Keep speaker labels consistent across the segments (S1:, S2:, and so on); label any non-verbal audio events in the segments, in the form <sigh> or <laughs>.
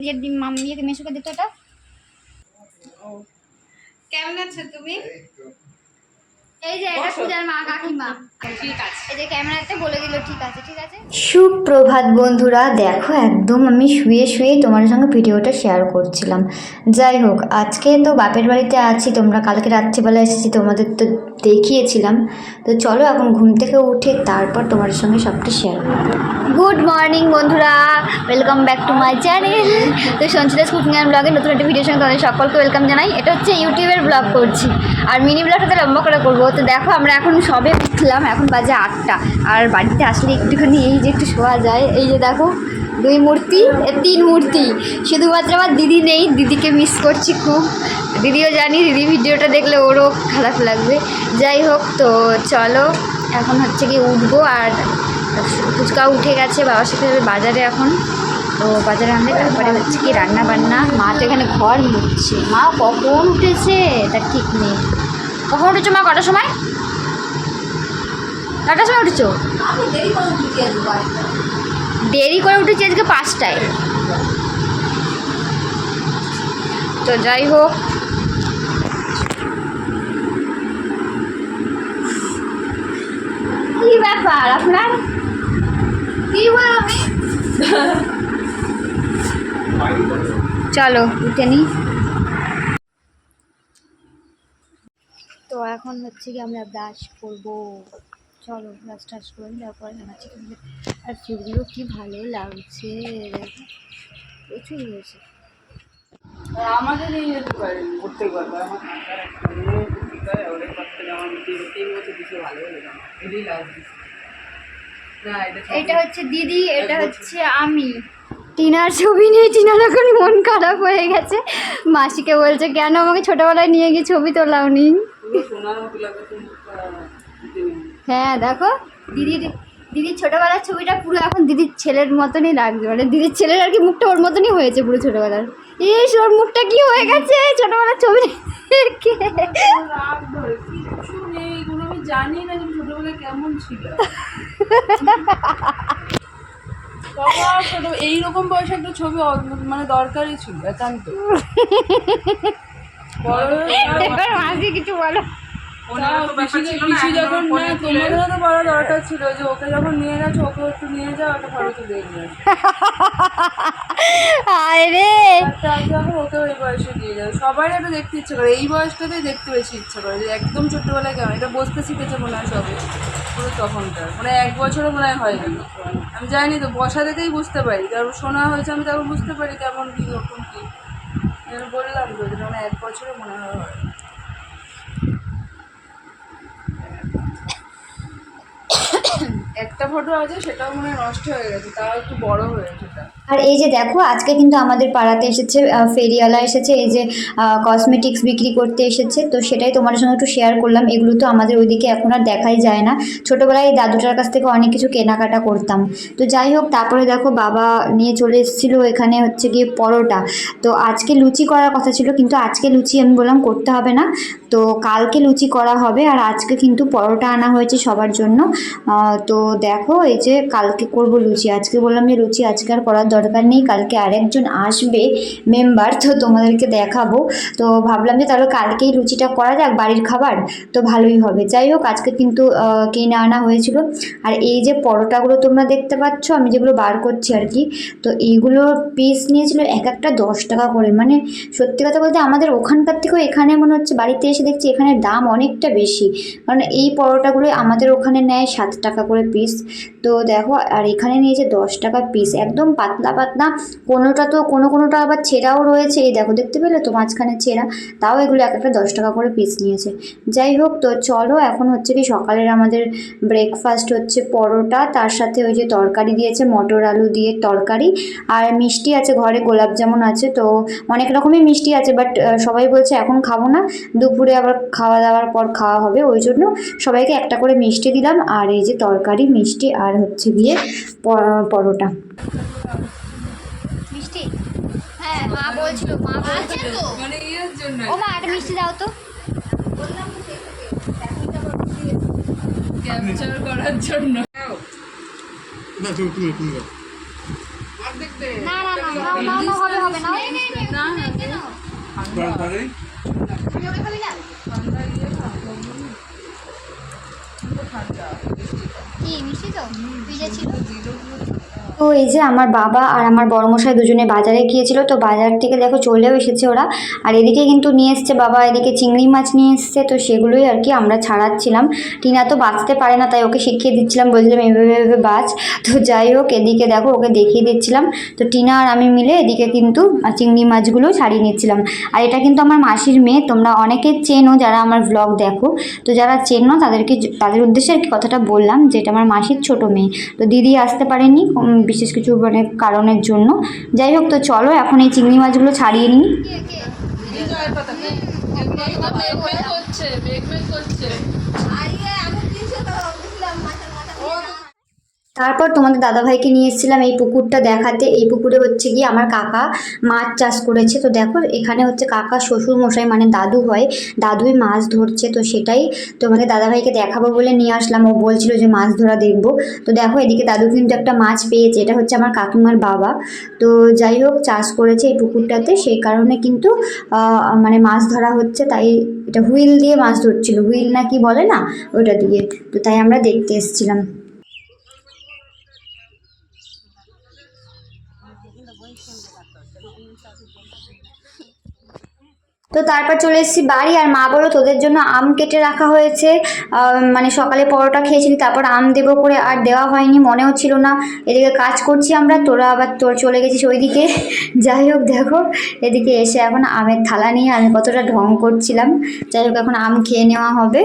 S1: যে মাম্মিকে মেশোকে দিত এটা?
S2: কেমন আছো তুমি?
S1: এই যে এটা পূজার মা কাকিমা।
S2: ঠিক আছে।
S1: এই যে ক্যামেরাতে বলে দিল ঠিক আছে ঠিক আছে।
S3: সুপ্রভাত বন্ধুরা দেখো একদম আমি শুয়ে শুয়ে তোমার সঙ্গে ভিডিওটা শেয়ার করছিলাম। যাই হোক আজকে তো বাপের বাড়িতে আছি তোমরা কালকে রাত্রিবেলা এসেছি তোমাদের তো দেখিয়েছিলাম। তো চলো এখন ঘুম থেকে উঠে তারপর তোমার সঙ্গে সবটা শেয়ার করব। গুড মর্নিং বন্ধুরা welcome back to my channel তো সঞ্চিতাস কুকিং অ্যান্ড ব্লগের নতুন একটা ভিডিওর সঙ্গে তোমাদের সকলকে ওয়েলকাম জানাই। এটা হচ্ছে ইউটিউবের ব্লগ করছি। আর মিনি ব্লগটাতে লম্বা করে করব তো দেখো, আমরা এখন সবে উঠলাম, এখন বাজে আটটা। আর বাড়িতে আসলে একটুখানি এই যে একটু শোয়া যায়, এই যে দেখো, দুই মূর্তি তিন মূর্তি। শুধুমাত্র আমার দিদি নেই, দিদিকে মিস করছি খুব। দিদিও জানি, দিদি ভিডিওটা দেখলে ওরও খারাপ লাগবে। যাই হোক, তো চলো, এখন হচ্ছে কি উঠবো। আর ফুচকা উঠে গেছে, বাবার সাথে বাজারে এখন। তো বাজারে আনলে তারপরে হচ্ছে কি রান্না বান্না মা তো এখানে ঘর মুছছে। মা কখন উঠেছে? তার ঠিক নেই। কখন উঠেছো মা? কটার সময়? কটার সময় উঠেছো?
S2: দেরি করে উঠেছি
S3: আজকে পাঁচটায়। তো যাই হোক। কি ব্যাপার আপনার? কি বলো আমি? চলো উঠে নি তো এখন হচ্ছে কি আমরা ব্রাশ করব। চলো ব্রাশ টাশ করে তারপরে তোমাদের। আর চুলগুলো কি ভালো লাগছে? প্রচুর হয়েছে।
S2: আমাদের এই না। এটা
S1: হচ্ছে দিদি এটা হচ্ছে আমি।
S3: টিনার ছবি নিয়ে টিনার এখন মন খারাপ হয়ে গেছে। মাসিকে বলছে কেন আমাকে ছোটবেলায় নিয়ে গিয়ে ছবি
S2: তোলাও তোলাওনি?
S3: হ্যাঁ দেখো দিদির দিদির ছোটবেলার ছবিটা পুরো এখন দিদির ছেলের মতনই লাগছে। মানে দিদির ছেলের আর কি মুখটা ওর মতনই হয়েছে পুরো ছোটবেলার। ইস, ওর মুখটা কি হয়ে গেছে? ছোটবেলার ছবি
S2: জানি না তুমি ছোটবেলায় কেমন ছিল এইরকম বয়সে একটা ছবি মানে দরকারই ছিল, একান্ত।
S3: এবার মাসি কিছু বলো।
S2: তাও পিসি- পিসি যখন না তোমাদেরও তো বড় দরকার ছিল যে ওকে যখন নিয়ে গেছো ওকে একটু নিয়ে যাও একটা ফটো তুলে <laughs> ওকে ওই বয়সে দিয়ে যাও। সবাই একটা দেখতে ইচ্ছে করে এই বয়সটাতেই দেখতে বেশি ইচ্ছে করে যে একদম ছোট্টবেলায় কেমন এটা বসতে শিখেছে মনে হয় সবে পুরো তখনকার। মানে এক বছরও মনে হয় হয়নি। আমি জানি তো বসা দেখেই বুঝতে পারি তারপর শোনা হয়েছে আমি তারপর বুঝতে পারি কেমন কী রকম আমি বললাম তো যে মানে এক বছরও মনে হয়। একটা ফটো আছে, সেটাও মনে নষ্ট হয়ে গেছে, তাও একটু বড় হয়েছে সেটা
S3: আর এই যে দেখো, আজকে কিন্তু আমাদের পাড়াতে এসেছে ফেরিওয়ালা এসেছে, এই যে কসমেটিক্স বিক্রি করতে এসেছে। তো সেটাই তোমাদের সঙ্গে একটু শেয়ার করলাম, এগুলো তো আমাদের ওইদিকে এখন আর দেখাই যায় না। ছোটোবেলায় এই দাদুটার কাছ থেকে অনেক কিছু কেনাকাটা করতাম। তো যাই হোক, তারপরে দেখো, বাবা নিয়ে চলে এসেছিল এখানে হচ্ছে গিয়ে পরোটা। তো আজকে লুচি করার কথা ছিল, কিন্তু আজকে লুচি আমি বললাম করতে হবে না। তো কালকে লুচি করা হবে, আর আজকে কিন্তু পরোটা আনা হয়েছে সবার জন্য। তো দেখো, এই যে কালকে করব লুচি। আজকে বললাম যে লুচি আজকে আর করার দরকার নেই, কালকে আরেকজন আসবে মেম্বার তো তোমাদেরকে দেখাবো। তো ভাবলাম যে তাহলে কালকেই লুচিটা করা যাক, বাড়ির খাবার, তো ভালোই হবে। যাই হোক, আজকে কিন্তু কিনে আনা হয়েছিল। আর এই যে পরোটাগুলো তোমরা দেখতে পাচ্ছ, আমি যেগুলো বার করছি আর কি, তো এইগুলো পিস নিয়েছিল এক একটা দশ টাকা করে। মানে সত্যি কথা বলতে আমাদের ওখানকার থেকেও এখানে মনে হচ্ছে, বাড়িতে এসে দেখছি এখানে দাম অনেকটা বেশি। কারণ এই পরোটাগুলো আমাদের ওখানে নেয় সাত টাকা করে পিস তো দেখো, আর এখানে নিয়েছে দশ টাকা পিস একদম পাতলা পাতলা কোনোটা তো, কোনো কোনোটা আবার ছেঁড়াও রয়েছে। এই দেখো, দেখতে পেলে তো মাঝখানে ছেঁড়া? তাও এগুলো এক একটা দশ টাকা করে পিস নিয়েছে। যাই হোক তো, চলো, এখন হচ্ছে কি সকালের আমাদের ব্রেকফাস্ট হচ্ছে পরোটা। তার সাথে ওই যে তরকারি দিয়েছে, মটর আলু দিয়ে তরকারি। আর মিষ্টি আছে, ঘরে গোলাপ জামুন আছে। তো অনেক রকমের মিষ্টি আছে বাট সবাই বলছে এখন খাব না। দুপুরে আবার খাওয়া দাওয়ার পর খাওয়া হবে, ওই জন্য সবাইকে একটা করে মিষ্টি দিলাম। আর এই যে তরকারি, মিষ্টি আর হচ্ছে গিয়ে পরোটা।
S1: হ্যাঁ মা বলছিল মা বলছিল।
S2: মানে ইয়ের জন্য
S1: ও মা একটা মিষ্টি দাও তো।
S2: ক্যাপচার করার জন্য।
S4: না তুমি তুমি তুমি
S1: না না না নাও নাও হবে হবে নে, নে,
S2: না,
S1: না,
S2: নে,
S1: না? না, কি মিষ্টি তো? ভিজে ছিল?
S3: তো এই যে আমার বাবা আর আমার বড়মশাই দুজনে বাজারে গিয়েছিল, তো বাজার থেকে দেখো চলেও এসেছে ওরা। আর এদিকে কিন্তু নিয়ে এসছে বাবা, এদিকে চিংড়ি মাছ নিয়ে এসছে, তো সেগুলোই আর কি আমরা ছাড়াচ্ছিলাম। টিনা তো বাঁচতে পারে না, তাই ওকে শিখিয়ে দিচ্ছিলাম, বলছিলাম এভাবে এভাবে বাঁচ। তো যাই হোক, এদিকে দেখো ওকে দেখিয়ে দিচ্ছিলাম। তো টিনা আর আমি মিলে এদিকে কিন্তু চিংড়ি মাছগুলো ছাড়িয়ে নিচ্ছিলাম। আর এটা কিন্তু আমার মাসির মেয়ে, তোমরা অনেকে চেনো যারা আমার ব্লগ দেখো। তো যারা চেনো, তাদেরকে তাদের উদ্দেশ্যে আর কি কথাটা বললাম যে, এটা আমার মাসির ছোট মেয়ে। তো দিদি আসতে পারেনি বিশেষ কিছু মানে কারণের জন্য। যাই হোক, তো চলো এখন এই চিংড়ি মাছগুলো ছাড়িয়ে নিই। তারপর তোমাদের দাদাভাইকে নিয়ে এসেছিলাম এই পুকুরটা দেখাতে। এই পুকুরে হচ্ছে গিয়ে আমার কাকা মাছ চাষ করেছে। তো দেখো, এখানে হচ্ছে কাকা, শ্বশুর মশাই মানে দাদু হয়, দাদুই মাছ ধরছে। তো সেটাই তোমাদের দাদাভাইকে দেখাবো বলে নিয়ে আসলাম। ও বলছিল যে মাছ ধরা দেখব। তো দেখো, এদিকে দাদু কিন্তু একটা মাছ পেয়েছে। এটা হচ্ছে আমার কাকিমার বাবা। তো যাই হোক, চাষ করেছে এই পুকুরটাতে। সেই কারণে কিন্তু মানে মাছ ধরা হচ্ছে। তাই এটা হুইল দিয়ে মাছ ধরছিল। হুইল না কি বলে না, ওটা দিয়ে। তো তাই আমরা দেখতে এসেছিলাম। Siyempre na to. Ano ang sabi ko? তো তারপর চলে এসেছি বাড়ি আর মা বলো তোদের জন্য আম কেটে রাখা হয়েছে। মানে সকালে পরোটা খেয়েছিলি, তারপর আম দেবো করে আর দেওয়া হয়নি, মনেও ছিল না। এদিকে কাজ করছি আমরা, তোরা আবার তোর চলে গেছিস ওইদিকে। <laughs> যাই হোক দেখো, এদিকে এসে এখন আমের থালা নিয়ে আমি কতটা ঢং করছিলাম। যাই হোক এখন আম খেয়ে নেওয়া হবে।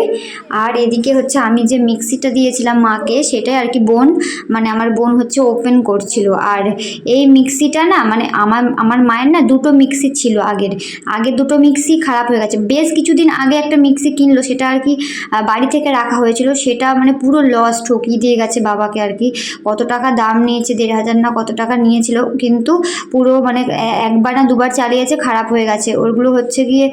S3: আর এদিকে হচ্ছে আমি যে মিক্সিটা দিয়েছিলাম মাকে, সেটাই আর কি বোন মানে আমার বোন হচ্ছে ওপেন করছিল। আর এই মিক্সিটা না মানে আমার আমার মায়ের না দুটো মিক্সি ছিল আগের। আগে দুটো মিক্সি খারাপ হয়ে গেছে। বেশ কিছুদিন আগে একটা মিক্সি কিনলো, সেটা আর কি বাড়ি থেকে রাখা হয়েছিল। সেটা মানে পুরো লস ঠকিয়ে দিয়ে গেছে বাবাকে আর কি। কত টাকা দাম নিয়েছে, দেড় হাজার না কত টাকা নিয়েছিল, কিন্তু পুরো মানে একবার না দুবার চালিয়েছে, খারাপ হয়ে গেছে। ওগুলো হচ্ছে গিয়ে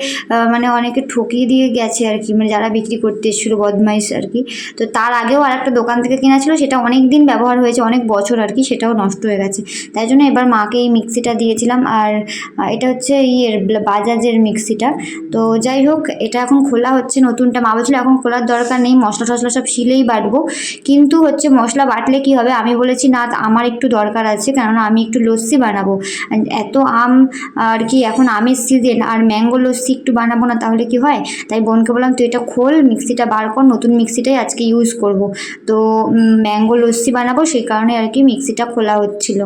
S3: মানে অনেকে ঠকিয়ে দিয়ে গেছে আর কি মানে যারা বিক্রি করতে এসেছিল, বদমাইশ আর কি। তো তার আগেও আর একটা দোকান থেকে কেনা ছিল, সেটা অনেক দিন ব্যবহার হয়েছে, অনেক বছর আর কি, সেটাও নষ্ট হয়ে গেছে। তাই জন্য এবার মাকে এই মিক্সিটা দিয়েছিলাম। আর এটা হচ্ছে ইয়ের, বাজাজের মিক্সিটা তো যাই হোক, এটা এখন খোলা হচ্ছে নতুনটা। মা বলছিল এখন খোলার দরকার নেই, মশলা টশলা সব শিলেই বাটবো। কিন্তু হচ্ছে মশলা বাটলে কি হবে? আমি বলেছি, না, আমার একটু দরকার আছে, কেননা আমি একটু লস্যি বানাবো। এত আম, আর কি, এখন আমের সিজন আর ম্যাঙ্গো লস্যি একটু বানাবো না, তাহলে কি হয়? তাই বোনকে বললাম, তুই এটা খোল, মিক্সিটা বার কর, নতুন মিক্সিটাই আজকে ইউজ করব। তো ম্যাঙ্গো লস্যি বানাবো, সেই কারণে আর কি মিক্সিটা খোলা হচ্ছিল।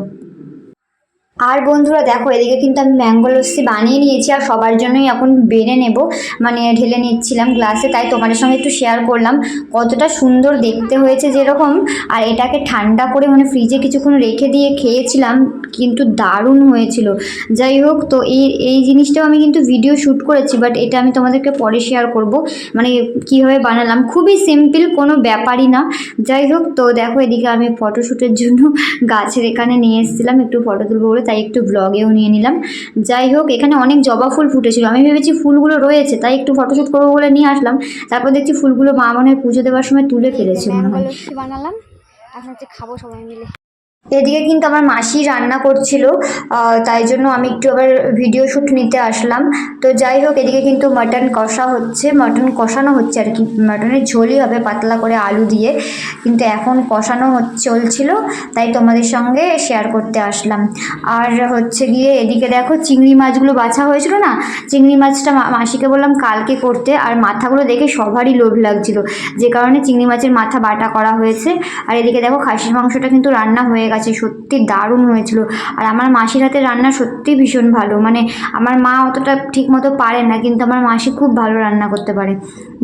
S3: আর বন্ধুরা, দেখো, এদিকে কিন্তু আমি ম্যাঙ্গো লস্যি বানিয়ে নিয়েছি আর সবার জন্যই এখন বেড়ে নেব। মানে ঢেলে নিচ্ছিলাম গ্লাসে তাই তোমাদের সঙ্গে একটু শেয়ার করলাম। কতটা সুন্দর দেখতে হয়েছে যেরকম। আর এটাকে ঠান্ডা করে মানে ফ্রিজে কিছুক্ষণ রেখে দিয়ে খেয়েছিলাম, কিন্তু দারুণ হয়েছিল। যাই হোক, তো এই এই জিনিসটাও আমি কিন্তু ভিডিও শ্যুট করেছি বাট এটা আমি তোমাদেরকে পরে শেয়ার করব। মানে কীভাবে বানালাম, খুবই সিম্পল কোনো ব্যাপারই না। যাই হোক, তো দেখো, এদিকে আমি ফটোশ্যুটের জন্য গাছের এখানে নিয়ে এসেছিলাম, একটু ফটো তুলবো বলে। তাই একটু ব্লগেও নিয়ে নিলাম। যাই হোক, এখানে অনেক জবা ফুল ফুটেছিল। আমি ভেবেছি ফুলগুলো রয়েছে, তাই একটু ফটোশ্যুট করব বলে নিয়ে আসলাম। তারপর দেখছি ফুলগুলো মা মনে হয় পুজো দেওয়ার সময় তুলে ফেলেছি
S1: বানালাম। এখন হচ্ছে খাব সবাই মিলে।
S3: এদিকে কিন্তু আমার মাসি রান্না করছিল তাই জন্য আমি একটু আবার ভিডিও শ্যুট নিতে আসলাম। তো যাই হোক, এদিকে কিন্তু মাটন কষা হচ্ছে মাটন কষানো হচ্ছে আর কি। মাটনের ঝোলই হবে পাতলা করে আলু দিয়ে, কিন্তু এখন কষানো চলছিল, তাই তোমাদের সঙ্গে শেয়ার করতে আসলাম। আর হচ্ছে গিয়ে এদিকে দেখো, চিংড়ি মাছগুলো বাছা হয়েছিল না? চিংড়ি মাছটা মাসিকে বললাম কালকে করতে, আর মাথাগুলো দেখে সবারই লোভ লাগছিল। যে কারণে চিংড়ি মাছের মাথা বাটা করা হয়েছে। আর এদিকে দেখো, খাসির মাংসটা কিন্তু রান্না হয়ে গেছে। সত্যি দারুণ হয়েছিল। আর আমার মাসির হাতে রান্না সত্যি ভীষণ ভালো। মানে আমার মা অতটা ঠিক মতো পারে না, কিন্তু আমার মাসি খুব ভালো রান্না করতে পারে।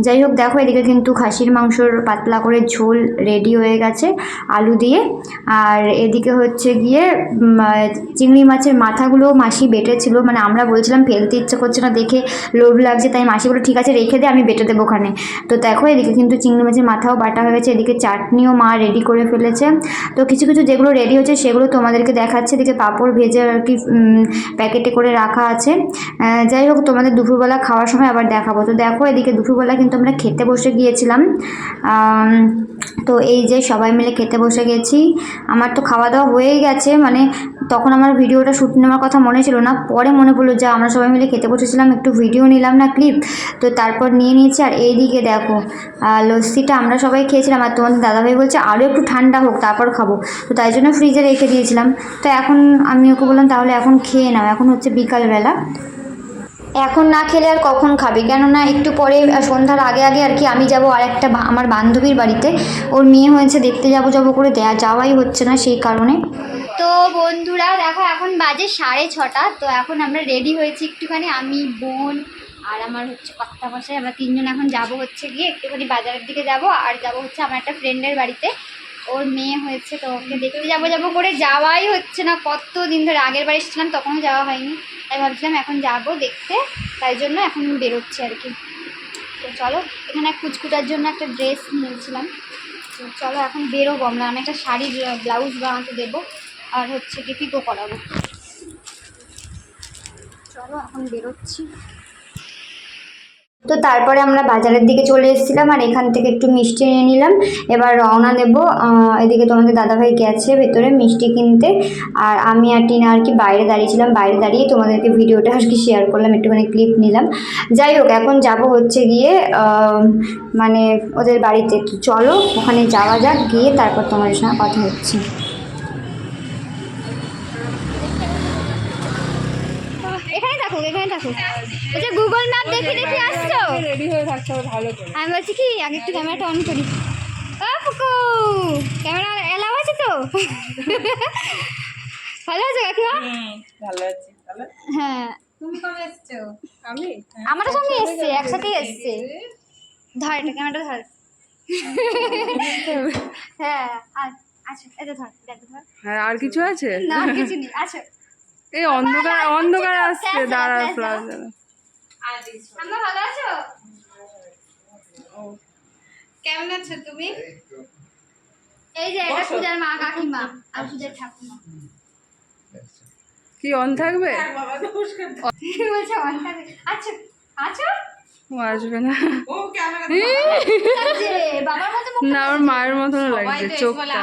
S3: যাই হোক, দেখো এদিকে কিন্তু খাসির মাংসর পাতলা করে ঝোল রেডি হয়ে গেছে আলু দিয়ে। আর এদিকে হচ্ছে গিয়ে চিংড়ি মাছের মাথাগুলো মাসি বেটেছিল। মানে আমরা বলছিলাম ফেলতে ইচ্ছে করছে না, দেখে লোভ লাগছে, তাই মাসি বলে ঠিক আছে, রেখে দে, আমি বেটে দেবো ওখানে। তো দেখো এদিকে কিন্তু চিংড়ি মাছের মাথাও বাটা হয়ে গেছে, এদিকে চাটনিও মা রেডি করে ফেলেছে। তো কিছু কিছু যেগুলো রেডি হচ্ছে সেগুলো তোমাদেরকে দেখাচ্ছে। এদিকে পাঁপড় ভেজে আর কি প্যাকেটে করে রাখা আছে। যাই হোক, তোমাদের দুপুরবেলা খাওয়ার সময় আবার দেখাবো। তো দেখো, এদিকে দুপুরবেলা কিন্তু আমরা খেতে বসে গিয়েছিলাম। তো এই যে সবাই মিলে খেতে বসে গেছি। আমার তো খাওয়া দাওয়া হয়েই গেছে মানে তখন আমার ভিডিওটা শ্যুট নেওয়ার কথা মনে ছিল না। পরে মনে পড়ল, যে, আমরা সবাই মিলে খেতে বসেছিলাম, একটু ভিডিও নিলাম না ক্লিপ তো তারপর নিয়ে নিয়েছি, আর এইদিকে দেখো লস্যিটা আমরা সবাই খেয়েছিলাম, আর তোমাদের দাদাভাই বলছে আরও একটু ঠান্ডা হোক, তারপর খাব। তো তাই জন্য ফ্রিজে রেখে দিয়েছিলাম। তো এখন আমি ওকে বললাম, তাহলে এখন খেয়ে নাও। এখন হচ্ছে বিকালবেলা। এখন না খেলে আর কখন খাবে? কেননা একটু পরে সন্ধ্যার আগে আগে আর কি আমি যাব আর একটা আমার বান্ধবীর বাড়িতে। ওর মেয়ে হয়েছে, দেখতে যাব যাব করে, দেয়া, যাওয়াই হচ্ছে না সেই কারণে।
S1: তো বন্ধুরা, দেখো এখন বাজে সাড়ে ছটা, তো এখন আমরা রেডি হয়েছি একটুখানি। আমি, বোন আর আমার হচ্ছে কর্তা মশাই আমরা তিনজন এখন যাব হচ্ছে গিয়ে একটুখানি বাজারের দিকে যাব। আর যাব হচ্ছে আমার একটা ফ্রেন্ডের বাড়িতে। ওর মেয়ে হয়েছে, তো ওকে দেখতে যাব যাব করে। যাওয়াই হচ্ছে না কত দিন ধরে আগের বার এসেছিলাম, তখনও যাওয়া হয়নি। তাই ভাবছিলাম এখন যাব দেখতে, তাই জন্য এখন বেরোচ্ছি আর কি। তো চলো, এখানে কুচকুটার জন্য একটা ড্রেস নিয়েছিলাম। তো চলো এখন বেরোবো আমরা, আমি একটা শাড়ির ব্লাউজ বানাতে দেবো, আর হচ্ছে কি পিকো করাবো চলো, এখন বেরোচ্ছি।
S3: তো তারপরে আমরা বাজারের দিকে চলে এসেছিলাম আর এখান থেকে একটু মিষ্টি নিয়ে নিলাম। এবার রওনা দেব এদিকে তোমাদের দাদাভাই গেছে ভেতরে মিষ্টি কিনতে। আর আমি আর টিনা আর কি বাইরে দাঁড়িয়েছিলাম বাইরে দাঁড়িয়ে তোমাদেরকে ভিডিওটা আর কি শেয়ার করলাম, একটুখানি ক্লিপ নিলাম। যাই হোক, এখন যাব হচ্ছে গিয়ে মানে ওদের বাড়িতে। চলো, ওখানে যাওয়া যাক, গিয়ে তারপর তোমাদের সঙ্গে কথা হচ্ছে
S1: এখানে ওই যে গুগল ম্যাপ দেখে দেখে আসছো?
S2: রেডি হয়ে হবে ভালো করে।
S1: আমি বলছি কি আগে একটু ক্যামেরাটা অন করি। ও পুকু ক্যামেরা এলাও আছে তো? ভালো আছে কাকিমা?
S2: ভালো আছি। তাহলে?
S1: হ্যাঁ।
S2: তুমি কবে এসছো? আমি?
S1: আমার সঙ্গে এসছে একসাথেই এসছে। ধর এটা ক্যামেরাটা ধর। <laughs> হ্যাঁ আচ্ছা এটা ধর এটা ধর।
S2: হ্যাঁ আর কিছু আছে?
S1: না কিছু নেই আচ্ছা।
S2: এই অন্ধকার অন্ধকার আসছে
S1: দাও,
S2: দাঁড়া
S1: আমরা ভালো আছো?
S2: কেমন আছো তুমি?
S1: এই যে এটা পূজার মা কাকিমা আর পূজার ঠাকুমা।
S2: কি অন থাকবে?
S1: বলছে আচ্ছা আচ্ছা
S2: ও আসবে না।
S1: যে বাবার মতো মুখ
S2: না আমার মায়ের মতনই লাগছে চোখটা।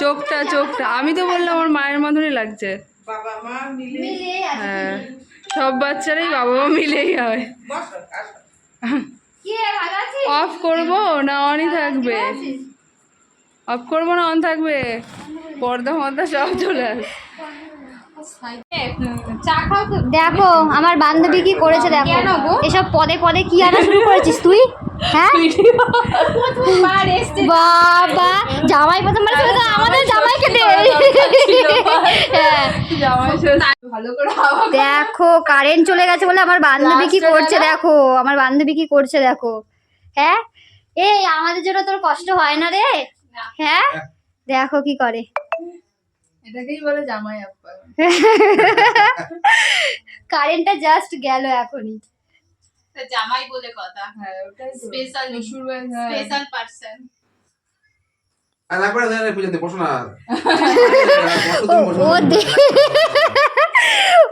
S2: চোখটা চোখটা আমি তো বললাম আমার মায়ের মতনই লাগছে। হ্যাঁ। সব বাচ্চারাই বাবা মা মিলেই হয় অফ করব? না অনই থাকবে। অফ করব না অন থাকবে? পর্দা মর্দা সব চলে আসবে।
S1: দেখো আমার বান্ধবী কি করেছে দেখো। এসব পদে পদে কি আনা শুরু করেছিস তুই? হ্যাঁ? বাবা জামাই প্রথমবার ছিল আমাদের জামাইকে দে হ্যাঁ
S2: জামাই ষষ্ঠী। ভালো করে হাওয়া
S1: দেখো কারেন্ট চলে গেছে বলে আমার বান্ধবী কি করছে দেখো আমার বান্ধবী কি করছে দেখো। হ্যাঁ? এই আমাদের জন্য তোর কষ্ট হয় না রে? হ্যাঁ? দেখো কি করে।
S2: এটাকেই বলে জামাই আপ্পা
S1: কারেন্টটা জাস্ট গেল এখনই।
S4: জামাই বলে কথা।
S2: হ্যাঁ ওটাই
S4: স্পেশাল। স্পেশাল পার্সন
S5: করে বসো না।
S1: ও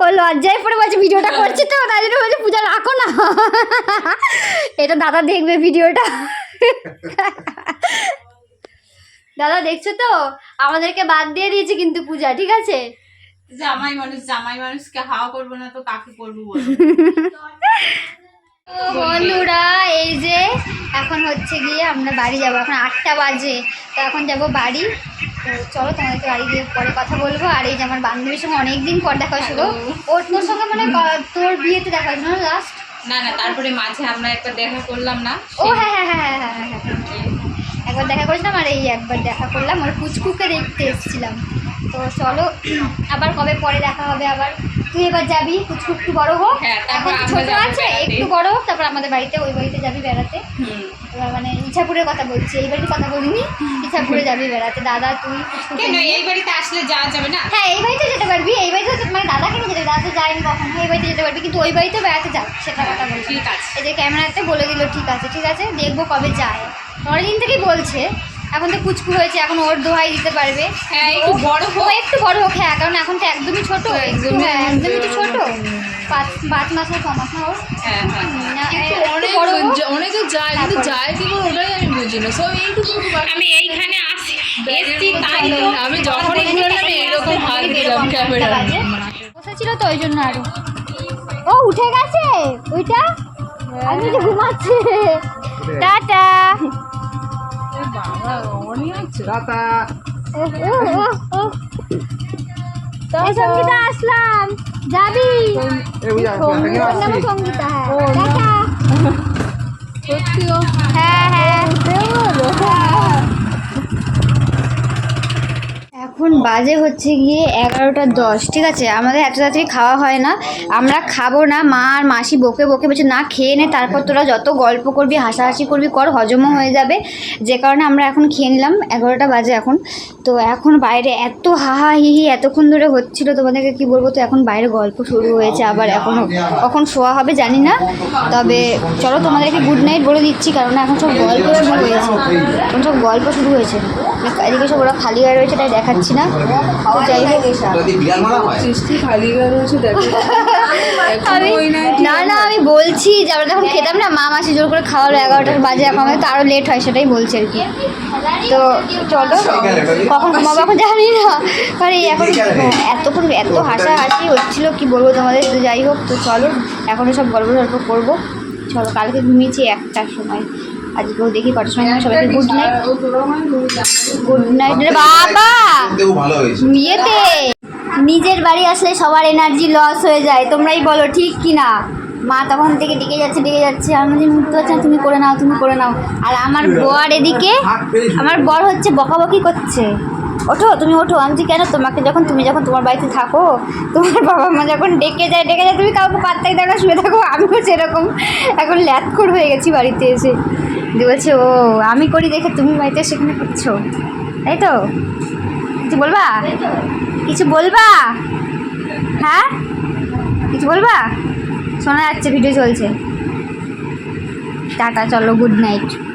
S1: ও লজ্জায় পড়ে বলছে ভিডিওটা করছি তো তাই জন্য বলছে পূজা রাখো না। এটা দাদা দেখবে ভিডিওটা। দাদা দেখছ তো? আমাদেরকে বাদ দিয়ে দিয়েছে কিন্তু পূজা ঠিক আছে?
S4: জামাই মানুষ জামাই মানুষকে হাওয়া করব না তো কাকে করব বলো? <laughs>
S1: তো বন্ধুরা এই যে এখন হচ্ছে গিয়ে আমরা বাড়ি যাব। এখন আটটা বাজে তো এখন যাব বাড়ি। তো চলো তোমাদেরকে বাড়ি গিয়ে পরে কথা বলব। আর এই যে আমার বান্ধবীর সঙ্গে অনেকদিন পর দেখা হয়েছিল। ওর তোর সঙ্গে মানে তোর বিয়েতে দেখা হয়েছিল লাস্ট
S4: না না তারপরে মাঝে আমরা একবার দেখা করলাম না।
S1: ও হ্যাঁ হ্যাঁ হ্যাঁ হ্যাঁ হ্যাঁ হ্যাঁ হ্যাঁ। একবার দেখা করেছিলাম আর এই একবার দেখা করলাম। ওর পুচকুকে দেখতে এসেছিলাম। তো চলো আবার কবে পরে দেখা হবে আবার? তুই এবার যাবি পুচকু একটু বড় হোক।
S4: হ্যাঁ, তারপর
S1: এখন ছোট আছে একটু বড় হোক তারপর আমাদের বাড়িতে ওই বাড়িতে যাবি বেড়াতে। এবার মানে ইচ্ছাপুরের কথা বলছি এই বাড়ির কথা বলিনি ইচ্ছাপুরে যাবি বেড়াতে। দাদা তুই
S4: কেন? এই বাড়িতে আসলে যাওয়া যাবে না?
S1: হ্যাঁ এই বাড়িতে যেতে পারবি এই বাড়িতে মানে দাদাকে নিয়ে যেতে দাদা যায়নি কখনো এই বাড়িতে যেতে পারবি কিন্তু ওই বাড়িতেও বেড়াতে যাও সেটা কথা বলছি।
S4: ঠিক আছে।
S1: এই যে ক্যামেরাতে বলে দিল ঠিক আছে ঠিক আছে দেখব কবে যায়। অনেকদিন থেকেই বলছে এখন তো কুচকু হয়েছে এখন ওর দোহাই দিতে পারবে।
S4: হ্যাঁ একটু বড় হোক।
S1: একটু বড় হোক হ্যাঁ কারণ এখন তো একদমই ছোট। একদমই হ্যাঁ একদমই তো ছোট। পাঁচ
S4: পাঁচ মাস না মাস না ওর
S6: হ্যাঁ হ্যাঁ।
S4: না,
S2: কিন্তু
S4: একটু
S2: অনেক
S4: বড়
S2: অনেকে যায় কিন্তু যায় কি করে ওটাই আমি বুঝি না। সব এইটুকু
S6: আমি এইখানে আসি। এসছি তাই
S2: আমি যখনই এরকম হাত দিলাম ক্যামেরা
S4: বসেছিল তো ওই জন্য আরও। ও উঠে গেছে। ওইটা? আমি যে ঘুমাচ্ছে। টাটা।
S2: বাবা অনেক
S4: সঙ্গীতা আসলাম। যাবি? সঙ্গীতা হ্যাঁ হ্যাঁ। হ্যাঁ।
S1: এখন বাজে হচ্ছে গিয়ে এগারোটা দশ, ঠিক আছে? আমাদের এত তাড়াতাড়ি খাওয়া হয় না। আমরা খাব না, মা আর মাসি বকে বকে বলছে, না, খেয়ে নে, তারপর তোরা যত গল্প করবি, হাসাহাসি করবি, কর, হজমও হয়ে যাবে। যে কারণে আমরা এখন খেয়ে নিলাম, এগারোটা বাজে এখন। তো এখন বাইরে এত হাহা হিহি এতক্ষণ ধরে হচ্ছিল, তোমাদেরকে কি বলব? তো এখন বাইরে গল্প শুরু হয়েছে আবার এখনও কখন শোয়া হবে জানি না। তবে চলো তোমাদেরকে গুড নাইট বলে দিচ্ছি, কারণ এখন সব গল্প শুরু হয়েছে। এখন সব গল্প শুরু হয়েছে। এদিকে সব ওরা খালি হয়ে রয়েছে তাই দেখাচ্ছি না। তো যাই হোক।
S5: যদি বিড়াল মারা হয়?
S2: সৃষ্টি খালি হয়ে রয়েছে দেখো। এখন
S1: আমি না না আমি বলছি যে আমরা যখন খেতাম না মা মাসি জোর করে খাওয়ালো এগারোটার বাজে এখন আমাদের তো আরও লেট হয় সেটাই বলছি আর কি। তো চলো কখন ঘুমাবো এখন জানি না। এই এখন এতক্ষণ এত হাসা হাসি হচ্ছিল কি বলব তোমাদের? তো যাই হোক তো চলো এখনও সব গল্প গল্প করব। চলো কালকে ঘুমিয়েছি একটার সময়। আজকেও দেখি কটার সময়। সবাইকে গুড নাইট। গুড নাইট রে বাবা!
S5: দেখো ভালো হয়েছে।
S1: বিয়েতে নিজের বাড়ি আসলে সবার এনার্জি লস হয়ে যায় তোমরাই বলো ঠিক কি না মা তখন থেকে ডেকে যাচ্ছে ডেকে যাচ্ছে। আমি যে পারছি না তুমি করে নাও তুমি করে নাও। আর আমার বর এদিকে আমার বর হচ্ছে বকাবকি করছে। ওঠো তুমি ওঠো। আমি কেন তোমাকে যখন তুমি যখন তোমার বাড়িতে থাকো তোমার বাবা মা যখন ডেকে যায় ডেকে যায় তুমি কাউকে পাত্তাই দাও না শুয়ে থাকো। আমিও সেরকম। এখন ল্যাথখোর হয়ে গেছি বাড়িতে এসে। দিয়ে বলছে, ও, আমি করি দেখে তুমি বাড়িতে সেখানে করছ। তাই তো? কিছু বলবা? কিছু বলবা? হ্যাঁ? কিছু বলবা? শোনা যাচ্ছে, ভিডিও চলছে। টাটা, চলো গুড নাইট